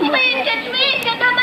Швидше, швидше до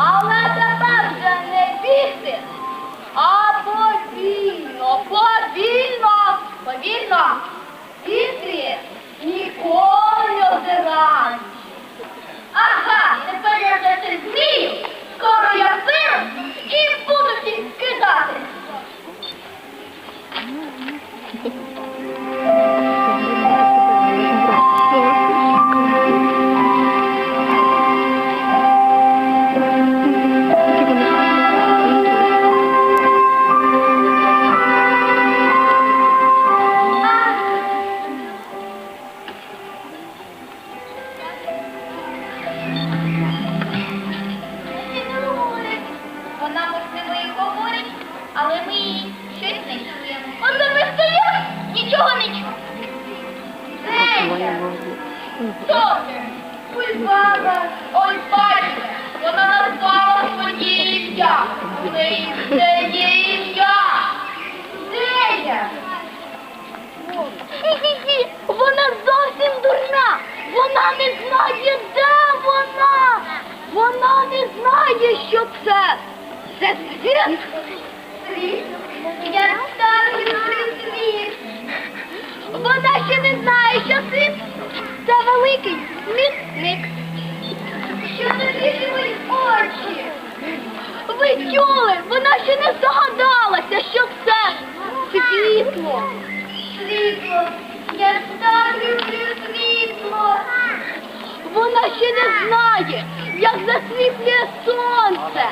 All баба, ой бачите, вона назвала своє ім'я. У неї це є ім'я. Де я? Хі-хі-хі, вона зовсім дурна. Вона не знає, де вона. Вона не знає, що це. Це світ. Світ? Я ставлю світ. Вона ще не знає, що світ це великий смітник. Що навіщо мої очі? Ви чули? Вона ще не здогадалася, що це світло. Світло. Я ставлю світло. Вона ще не знає, як засвітлює сонце.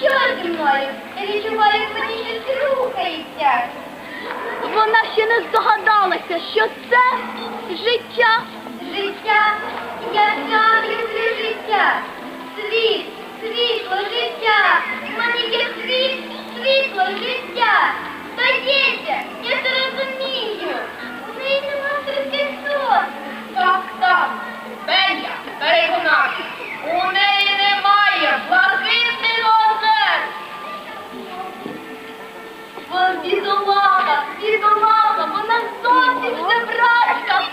Що зі мною? Я відчуваю, як мені щось рухається. Вона ще не здогадалася, що це життя. Життя, яка люблю життя. Світ, світло життя. В мене є світ, світло життя. Здається, я це розумію. У неї нема сон. Так, так, Беня, переконався, у неї немає блакитних озер. Вон бідолаха, бідолаха, вона зовсім жебрачка. Мені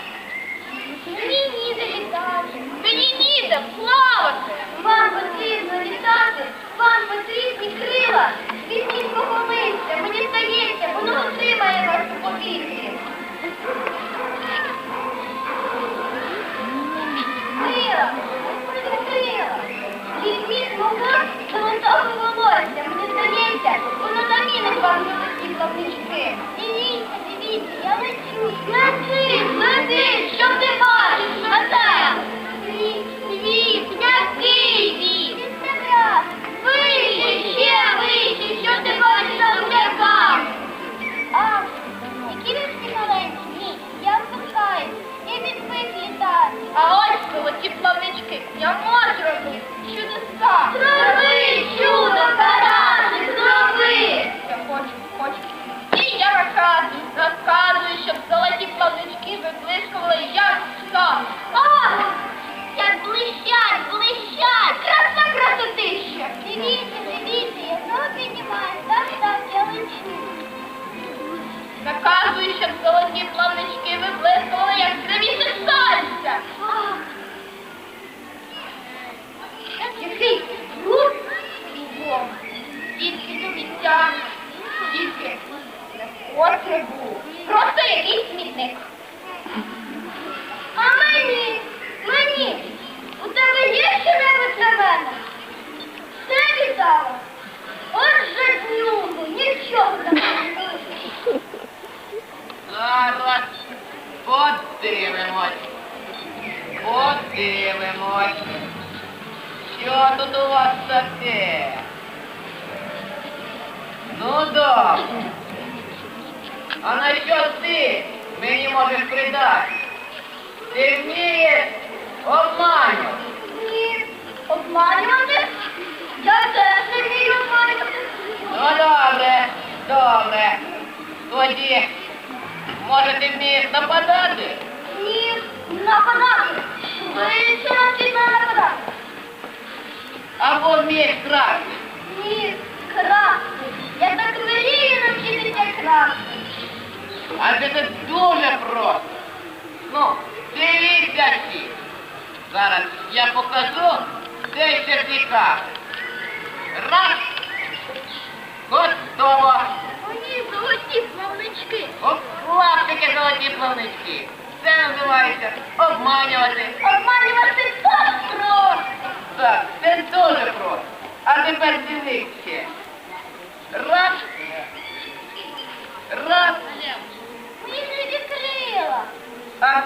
Просто якийсь смітник. А мені, мені, у тебе є що-небудь для мене? Все віддала? От жаднюгу, нічого не лишиш. Зараз подивимось. Подивимось. Що тут у вас таке? Ну добре. А на що ти мені можеш придати? Ти вмієш обманювати. Ні, обманювати? Я теж не вмію обманювати. Ну добре, добре. Тоді, може ти вмієш нападати? Ні, нападати. Швидше навчіть мене нападати. Або вмієш красти? Ні, красти. Я так мрію навчитися красти. Адже це дуже просто. Ну, дивіться всі. Зараз я покажу цей сертифікат. Раз. Готово. Мені золоті плавнички. Лапчики золоті плавнички. Це називається обманювати. Обманювати так просто. Так, це дуже просто. А тепер дивіться. Раз. Мені не відкрила. А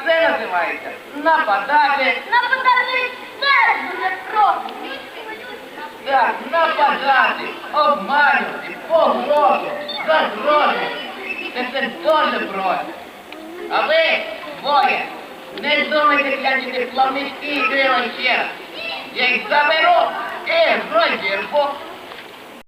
це називається нападати. Нападати дуже просто. Так, нападати, обманювати, погрозу, загрозу. Це все дуже просто. А ви, двоє, не думайте глянути плавнички і крила ще. Я їх заберу і розірву.